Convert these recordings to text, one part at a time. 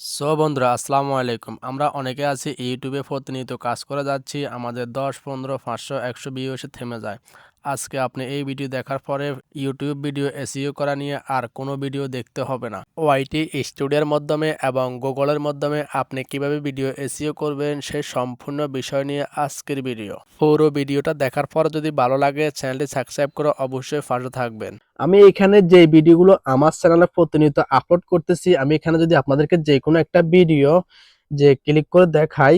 So বন্ধুরা, আসসালামু আলাইকুম। আমরা অনেকে আছি ইউটিউবে প্রতিনিয়ত কাজ করে যাচ্ছি, আমাদের দশ, পনেরো, পাঁচশো, একশো এসে থেমে যায়। আজকে আপনি এই ভিডিও দেখার পরে ইউটিউব ভিডিও এসইও করা নিয়ে আর কোনো ভিডিও দেখতে হবে না। ওয়াইটি স্টুডিওর মাধ্যমে এবং গুগলের মাধ্যমে আপনি কীভাবে ভিডিও এসইও করবেন সে সম্পূর্ণ বিষয় নিয়ে আজকের ভিডিও। পুরো ভিডিওটা দেখার পর যদি ভালো লাগে, চ্যানেলটি সাবস্ক্রাইব করে অবশ্যই পাশে থাকবেন। আমি এখানে যে ভিডিওগুলো আমার চ্যানেলে প্রতিনিয়ত আপলোড করতেছি, আমি এখানে যদি আপনাদেরকে যে কোনো একটা ভিডিও যে ক্লিক করে দেখাই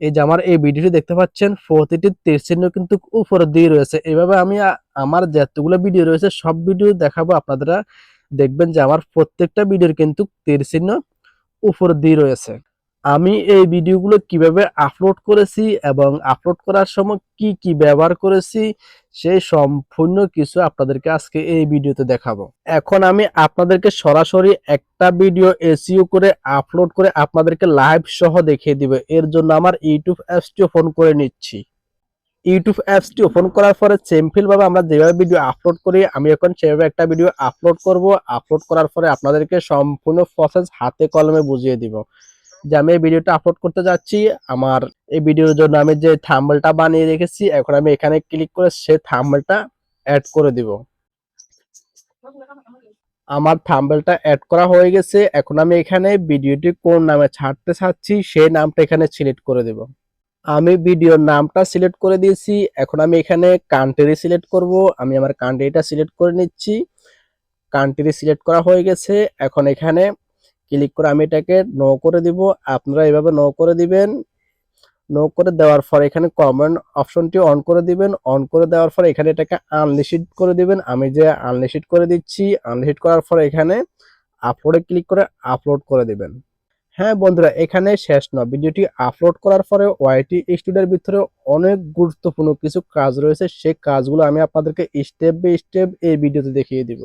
এই যে আমার এই ভিডিওটি দেখতে পাচ্ছেন, প্রতিটি তীর চিহ্ন কিন্তু উপরে দিয়ে রয়েছে। এভাবে আমি আমার যতগুলো ভিডিও রয়েছে, সব ভিডিও দেখাবো আপনারা দেখবেন যে আমার প্রত্যেকটা ভিডিওর কিন্তু তীর চিহ্ন উপরে দিয়ে রয়েছে। আমি এই ভিডিওগুলো কীভাবে আপলোড করেছি এবং আপলোড করার সময় কি কি ব্যবহার করেছি সেই সম্পূর্ণ কিছু আপনাদেরকে আজকে এই ভিডিওতে দেখাবো। এখন আমি আপনাদেরকে সরাসরি একটা ভিডিও এসইও করে আপলোড করে আপনাদেরকে লাইভ সহ দেখিয়ে দিব। এর জন্য আমার ইউটিউব অ্যাপসটি ফোন করে নিচ্ছি। ইউটিউব অ্যাপসটি ওপেন করার পরে ভাবে আমরা যেভাবে ভিডিও আপলোড করি, আমি এখন সেভাবে একটা ভিডিও আপলোড করব। আপলোড করার পরে আপনাদেরকে সম্পূর্ণ প্রসেস হাতে কলমে বুঝিয়ে দিব। যে আমি এই ভিডিওটা আপলোড করতে যাচ্ছি, আমার এই ভিডিওর জন্য আমি যে থাম্বলটা বানিয়ে রেখেছি, এখন আমি এখানে ক্লিক করে সে থাম্বলটা অ্যাড করে দিব। আমার থাম্বলটা অ্যাড করা হয়ে গেছে, এখন আমি এখানে ভিডিওটি কোন নামে ছাড়তে চাচ্ছি সেই নামটা এখানে সিলেক্ট করে দেব। আমি ভিডিওর নামটা সিলেক্ট করে দিয়েছি, এখন আমি এখানে কান্ট্রি সিলেক্ট করব, আমি আমার কান্ট্রিটা সিলেক্ট করে নিচ্ছি। কান্ট্রি সিলেক্ট করা হয়ে গেছে, এখন এখানে ক্লিক করে আমি এটাকে নো করে দিব। আপনারা এভাবে নো করে দিবেন। নো করে দেওয়ার পর এখানে কমেন্ট অপশনটি অন করে দিবেন। অন করে দেওয়ার পর এখানে এটাকে আনলিস্ট করে দিবেন। আমি যে আনলিস্ট করে দিচ্ছি আনলিস্ট করার পর এখানে আপলোডে ক্লিক করে আপলোড করে দিবেন। হ্যাঁ বন্ধুরা, এখানে শেষ নয় ভিডিওটি আপলোড করার পরে ওয়াইটি স্টুডিওর ভিতরে অনেক গুরুত্বপূর্ণ কিছু কাজ রয়েছে। সেই কাজগুলো আমি আপনাদেরকে স্টেপ বাই স্টেপ এই ভিডিওতে দেখিয়ে দিব।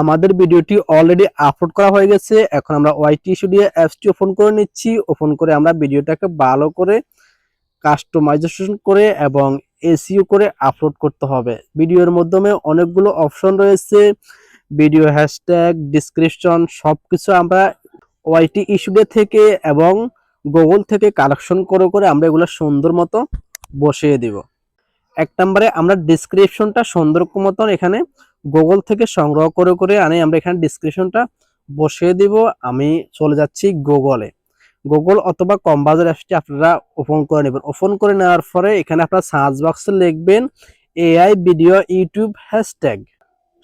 আমাদের ভিডিওটি অলরেডি আপলোড করা হয়ে গেছে। এখন আমরা ওয়াইটি স্টুডিও অ্যাপসটি ওপেন করে নিচ্ছি। ওপেন করে আমরা ভিডিওটাকে ভালো করে কাস্টমাইজেশন করে এবং এসইও করে আপলোড করতে হবে। ভিডিওর মাধ্যমে অনেকগুলো অপশন রয়েছে। ভিডিও হ্যাশট্যাগ ডিসক্রিপশন সব কিছু আমরা ওয়াইটি স্টুডিও থেকে এবং গুগল থেকে কালেকশন করে করে আমরা এগুলো সুন্দর মতো বসিয়ে দিব। এক নম্বরে আমরা ডিসক্রিপশনটা সুন্দর মতন এখানে গুগল থেকে সংগ্রহ করে করে আনি, আমরা এখানে ডিসক্রিপশনটা বসিয়ে দিব। আমি চলে যাচ্ছি গুগলে গুগল অথবা কম্বাজার অ্যাপসটি আপনারা ওপেন করে নেবেন। ওপেন করে নেওয়ার পরে এখানে আপনারা সার্চ বক্সে লিখবেন এআই ভিডিও ইউটিউব হ্যাশট্যাগ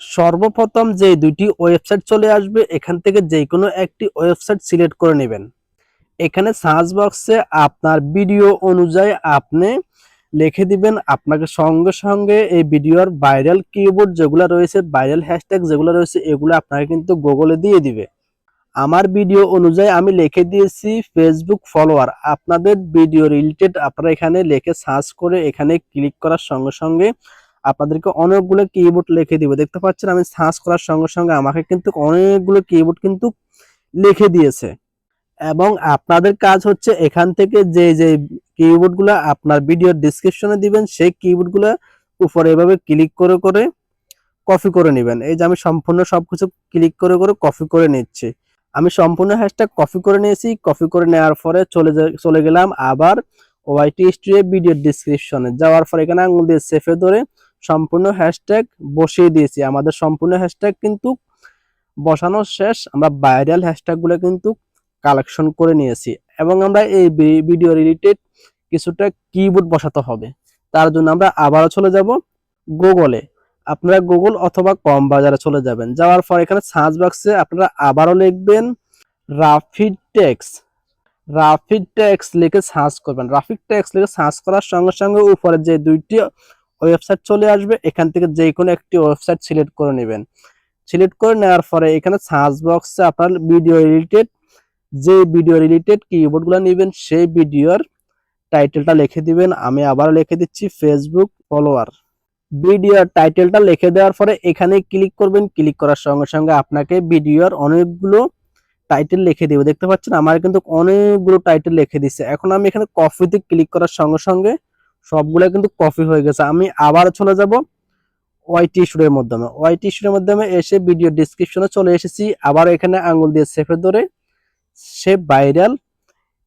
সর্বপ্রথম যে দুইটি ওয়েবসাইট চলে আসবে, এখান থেকে যে কোনো একটি ওয়েবসাইট সিলেক্ট করে নেবেন। এখানে সার্চ বক্সে আপনার ভিডিও অনুযায়ী আপনি লিখে দিবেন। আপনাকে সঙ্গে সঙ্গে এই ভিডিওর ভাইরাল কিবোর্ড যেগুলো রয়েছে ভাইরাল হ্যাশট্যাগ যেগুলো রয়েছে, এগুলো আপনাকে কিন্তু গুগলে দিয়ে দিবে। আমার ভিডিও অনুযায়ী আমি লিখে দিয়েছি ফেসবুক ফলোয়ার আপনাদের ভিডিও রিলেটেড আপনারা এখানে লিখে সার্চ করে এখানে ক্লিক করার সঙ্গে সঙ্গে আপনাদেরকে অনেকগুলো কিবোর্ড লিখে দিবে। দেখতে পাচ্ছেন, আমি সার্চ করার সঙ্গে সঙ্গে আমাকে কিন্তু অনেকগুলো কিবোর্ড কিন্তু লিখে দিয়েছে। এবং আপনাদের কাজ হচ্ছে এখান থেকে যে যে কিবোর্ডগুলো আপনার ভিডিওর ডিসক্রিপশনে দিবেন, সেই কিবোর্ডগুলো উপরে এভাবে ক্লিক করে করে কপি করে নেবেন। এই যে আমি সম্পূর্ণ সবকিছু ক্লিক করে করে কপি করে নিচ্ছি। আমি সম্পূর্ণ হ্যাশট্যাগ কপি করে নিয়েছি। কপি করে নেওয়ার পরে চলে চলে গেলাম আবার ওয়াইটি স্টুডিও ভিডিও ডিসক্রিপশনে যাওয়ার পরে এখানে আঙুল দিয়ে সেফে ধরে সম্পূর্ণ হ্যাশট্যাগ বসিয়ে দিয়েছি। আমাদের সম্পূর্ণ হ্যাশট্যাগ কিন্তু বসানো শেষ। আমরা ভাইরাল হ্যাশট্যাগুলো কিন্তু কালেকশন করে নিয়েছি। এবং আমরা এই ভিডিও রিলেটেড কিছুটা কিবোর্ড বসাতে হবে। তার জন্য আমরা আবারও চলে যাব গুগলে আপনারা গুগল অথবা কম বাজারে চলে যাবেন। যাওয়ার পর এখানে সার্চ বক্সে আপনারা আবারও লিখবেন রাফিড টেক্স রাফিড টেক্স লিখে সার্চ করবেন। রাফিড টেক্স লিখে সার্চ করার সঙ্গে সঙ্গে উপরে যে দুইটি ওয়েবসাইট চলে আসবে, এখান থেকে যে কোনো একটি ওয়েবসাইট সিলেক্ট করে নেবেন। সিলেক্ট করে নেওয়ার পরে এখানে সার্চ বক্সে আপনার ভিডিও রিলেটেড যে ভিডিও রিলেটেড কিবোর্ডগুলো নেবেন, সেই ভিডিওর টাইটেলটা লিখে দিবেন। আমি আবার লিখে দিচ্ছি ফেসবুক ফলোয়ার ভিডিওর টাইটেলটা লিখে দেওয়ার পরে এখানে ক্লিক করবেন। ক্লিক করার সঙ্গে সঙ্গে আপনাকে ভিডিওর অনেকগুলো টাইটেল লিখে দিবে। দেখতে পাচ্ছেন? আমার কিন্তু অনেকগুলো টাইটেল লিখে দিচ্ছে এখন আমি এখানে কপিতে ক্লিক করার সঙ্গে সঙ্গে সবগুলো কিন্তু কপি হয়ে গেছে। আমি আবার চলে যাব ওয়াইটি স্টুডিওর মাধ্যমে। ওয়াইটি স্টুডিওর মাধ্যমে এসে ভিডিও ডিসক্রিপশনে চলে এসেছি। আবার এখানে আঙ্গুল দিয়ে সেফে ধরে সে ভাইরাল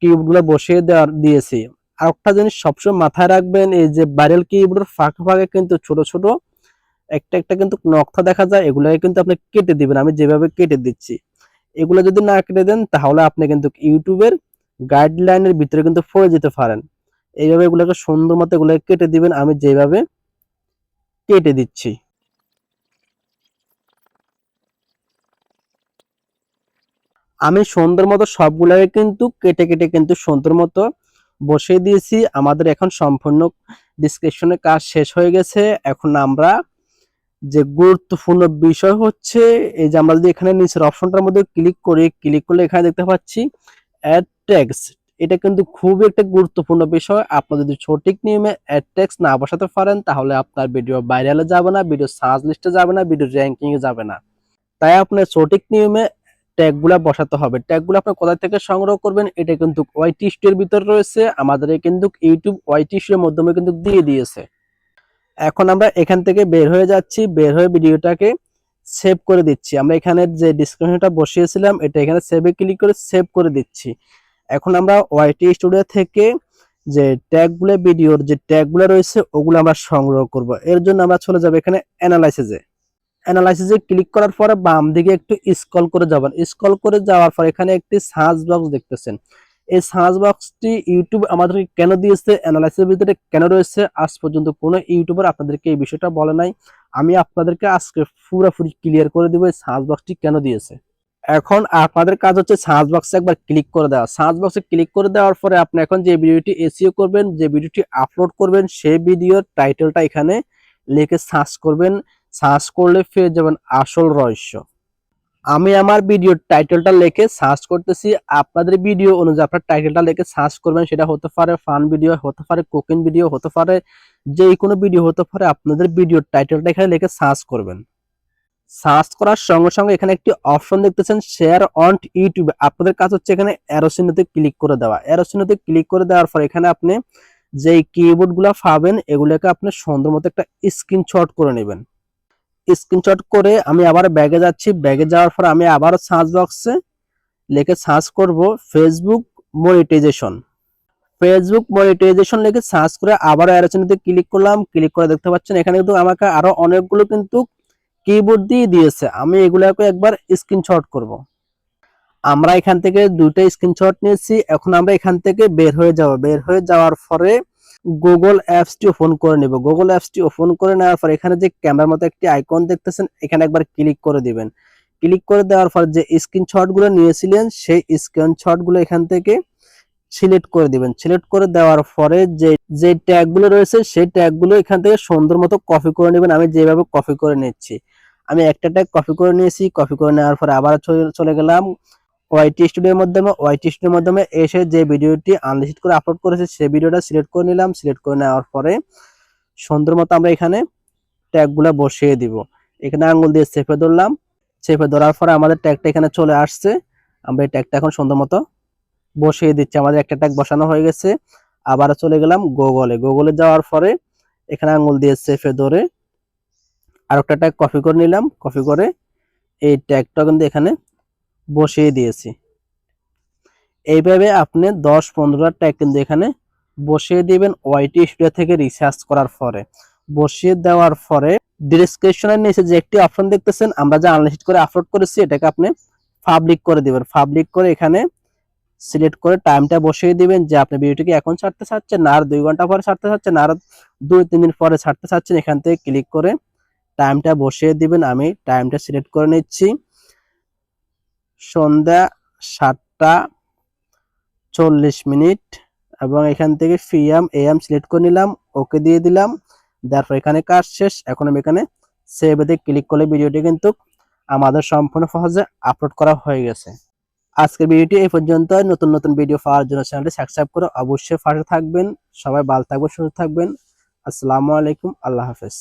কিবোর্ডগুলো বসিয়ে দেওয়ার দিয়েছি। আর একটা জিনিস সবসময় মাথায় রাখবেন, এই যে ভাইরাল কিবোর্ডের ফাঁকে ফাঁকে কিন্তু ছোট ছোট একটা একটা কিন্তু নকশা দেখা যায়, এগুলোকে কিন্তু আপনি কেটে দিবেন। আমি যেভাবে কেটে দিচ্ছি, এগুলো যদি না কেটে দেন তাহলে আপনি কিন্তু ইউটিউবের গাইডলাইনের ভিতরে কিন্তু পড়ে যেতে পারেন। এইভাবে এগুলোকে সুন্দর মতো এগুলোকে কেটে দিবেন, আমি যেভাবে কেটে দিচ্ছি। আমি সুন্দর মতো সবগুলোকে কিন্তু কেটে কেটে কিন্তু সুন্দর মতো বসিয়ে দিয়েছি। আমাদের এখন সম্পূর্ণ ডিসক্রিপশনের কাজ শেষ হয়ে গেছে। এখন আমরা যে গুরুত্বপূর্ণ বিষয় হচ্ছে, এই যে আমরা যদি এখানে নিচের অপশনটার মধ্যে ক্লিক করি ক্লিক করলে এখানে দেখতে পাচ্ছি অ্যাড ট্যাক্স এটা কিন্তু খুবই একটা গুরুত্বপূর্ণ বিষয়। আপনার যদি সঠিক নিয়মে অ্যাড ট্যাক্স না বসাতে পারেন, তাহলে আপনার ভিডিও ভাইরালে যাবে না ভিডিও সার্চ লিস্টে যাবে না ভিডিও র্যাঙ্কিং এ যাবে না। তাই আপনার সঠিক নিয়মে ট্যাগগুলা বসাতে হবে। ট্যাগগুলো আপনি কোথা থেকে সংগ্রহ করবেন, এটা কিন্তু ওয়াইটি স্টুডিওর ভিতর রয়েছে, আমাদের কিন্তু ইউটিউব ওয়াইটি স্টুডিওর মাধ্যমে কিন্তু দিয়ে দিয়েছে। এখন আমরা এখান থেকে বের হয়ে যাচ্ছি, বের হয়ে ভিডিওটাকে সেভ করে দিচ্ছি। আমরা এখানে যে ডিসক্রিপশনটা বসিয়েছিলাম, এটা এখানে সেভে ক্লিক করে সেভ করে দিচ্ছি। এখন আমরা ওয়াইটি স্টুডিও থেকে যে ট্যাগগুলো, ভিডিওর যে ট্যাগগুলো রয়েছে, ওগুলো আমরা সংগ্রহ করব। এর জন্য আমরা চলে যাব এখানে অ্যানালাইসিসে অ্যানালাইসিসে ক্লিক করার পরে বাম দিকে একটু স্ক্রল করে যাবেন। স্ক্রল করে যাওয়ার পর এখানে একটি সার্চ বক্স দেখতেছেন। এই সার্চ বক্সটি ইউটিউব আমাদেরকে কেন দিয়েছে? অ্যানালাইসিসের ভিতরে কেন রয়েছে? আজ পর্যন্ত কোনো ইউটিউবার আপনাদেরকে এই বিষয়টা বলে নাই। আমি আপনাদেরকে আজকে পুরোপুরি ক্লিয়ার করে দিব এই সার্চ বক্সটি কেন দিয়েছে। এখন আপনাদের কাজ হচ্ছে সার্চ বক্সে একবার ক্লিক করে দেওয়া। সার্চ বক্সে ক্লিক করে দেওয়ার পরে আপনি এখন যে ভিডিওটি এসিও করবেন, যে ভিডিওটি আপলোড করবেন, সেই ভিডিওর টাইটেলটা এখানে লিখে সার্চ করবেন। সার্চ করলে পেয়ে যাবেন আসল রহস্য। আমি আমার ভিডিওর টাইটেলটা লিখে সার্চ করতেছি। আপনাদের ভিডিও অনুযায়ী আপনার টাইটেলটা লিখে সার্চ করবেন, সেটা হতে পারে ফান ভিডিও, হতে পারে কুকিং ভিডিও, হতে পারে যে কোনো ভিডিও, হতে পারে আপনাদের ভিডিওর টাইটেলটা এখানে লিখে সার্চ করবেন। সার্চ করার সঙ্গে সঙ্গে এখানে একটি অপশন দেখতেছেন, শেয়ার অন ইউটিউব। আপনাদের কাজ হচ্ছে এখানে অ্যারো চিহ্নতে ক্লিক করে দেওয়া। অ্যারো চিহ্নতে ক্লিক করে দেওয়ার পর এখানে আপনি যে কিবোর্ডগুলো পাবেন, এগুলোকে আপনি সুন্দর মতো একটা স্ক্রিনশট করে নেবেন। স্ক্রিনশট করে আমি আবার ব্যাগে যাচ্ছি। ব্যাগে যাওয়ার পর আমি আবার সার্চ বক্সে লিখে সার্চ করব ফেসবুক মনিটাইজেশন ফেসবুক মনিটাইজেশন লিখে সার্চ করে আবার অ্যারোচিনিতে ক্লিক করলাম। ক্লিক করে দেখতে পাচ্ছেন, এখানে কিন্তু আমাকে আরও অনেকগুলো কিন্তু কিবোর্ড দিয়ে দিয়েছে। আমি এগুলোকে একবার স্ক্রিনশট করব। আমরা এখান থেকে দুইটা স্ক্রিনশট নিয়েছি। এখন আমরা এখান থেকে বের হয়ে যাব। বের হয়ে যাওয়ার পরে গুগল অ্যাপসটি ওপেন করে নেব। গুগল অ্যাপসটি ওপেন করে নেওয়ার পর এখানে যে ক্যামেরার মতো একটি আইকন দেখতেছেন, এখানে একবার ক্লিক করে দিবেন। ক্লিক করে দেওয়ার পর যে স্ক্রিনশটগুলো নিয়েছিলেন, সেই স্ক্রিনশটগুলো এখান থেকে সিলেক্ট করে দিবেন। সিলেক্ট করে দেওয়ার পরে যে যে ট্যাগগুলো রয়েছে, সেই ট্যাগগুলো এখান থেকে সুন্দর মতো কপি করে নেবেন। আমি যেভাবে কপি করে নিচ্ছি। আমি একটা ট্যাগ কপি করে নিয়েছি কপি করে নেওয়ার পরে আবার চলে গেলাম। ওয়াইটি স্টুডিওর মাধ্যমে ওয়াইটি স্টুডিওর মাধ্যমে এসে যে ভিডিওটি আনলিস্ট করে আপলোড করেছে, সেই ভিডিওটা সিলেক্ট করে নিলাম। সিলেক্ট করে নেওয়ার পরে সুন্দর মতো আমরা এখানে ট্যাগগুলো বসিয়ে দিব। এখানে আঙুল দিয়ে চেপে ধরলাম। চেপে ধরার পরে আমাদের ট্যাগটা এখানে চলে আসছে। আমরা এই ট্যাগটা এখন সুন্দর মতো বসিয়ে দিচ্ছি। আমাদের একটা ট্যাগ বসানো হয়ে গেছে। আবার চলে গেলাম গুগলে গুগলে যাওয়ার পরে এখানে আঙুল দিয়ে চেপে ধরে আর একটা ট্যাগ কপি করে নিলাম। কপি করে এই ট্যাগটা কিন্তু এখানে বসিয়ে দিয়েছি। এইভাবে আপনি দশ পনেরোটা কিন্তু এখানে বসিয়ে দিবেন ওয়াইটি স্টুডিও থেকে রিসার্চ করার পরে। বসিয়ে দেওয়ার পরে ডিসক্রিপশনের নিচে যে একটি অপশন দেখতেছেন, আমরা যে আনলিস্ট করে আপলোড করেছি, এটাকে আপনি পাবলিক করে দিবেন। পাবলিক করে এখানে সিলেক্ট করে টাইমটা বসিয়ে দিবেন যে আপনি ভিডিওটিকে এখন ছাড়তে চাচ্ছেন আর দুই ঘণ্টা পরে ছাড়তে চাচ্ছেন আর দুই তিন দিন পরে ছাড়তে চাচ্ছেন, এখান থেকে ক্লিক করে টাইমটা বসিয়ে দিবেন। আমি টাইমটা সিলেক্ট করে নিচ্ছি। সন্ধ্যা সাতটা চল্লিশ মিনিট এবং এখান থেকে পিএম এএম সিলেক্ট করে নিলাম ওকে দিয়ে দিলাম। তারপর এখানে কাজ শেষ। এখন আমি এখানে সেভ এতে ক্লিক করলে ভিডিওটি কিন্তু আমাদের সম্পূর্ণ সহজে আপলোড করা হয়ে গেছে। আজকের ভিডিওটি এই পর্যন্ত নতুন নতুন ভিডিও পাওয়ার জন্য চ্যানেলটি সাবস্ক্রাইব করে অবশ্যই পাশে থাকবেন। সবাই ভালো থাকবেন, সুস্থ থাকবেন। আসসালামু আলাইকুম। আল্লাহ হাফেজ।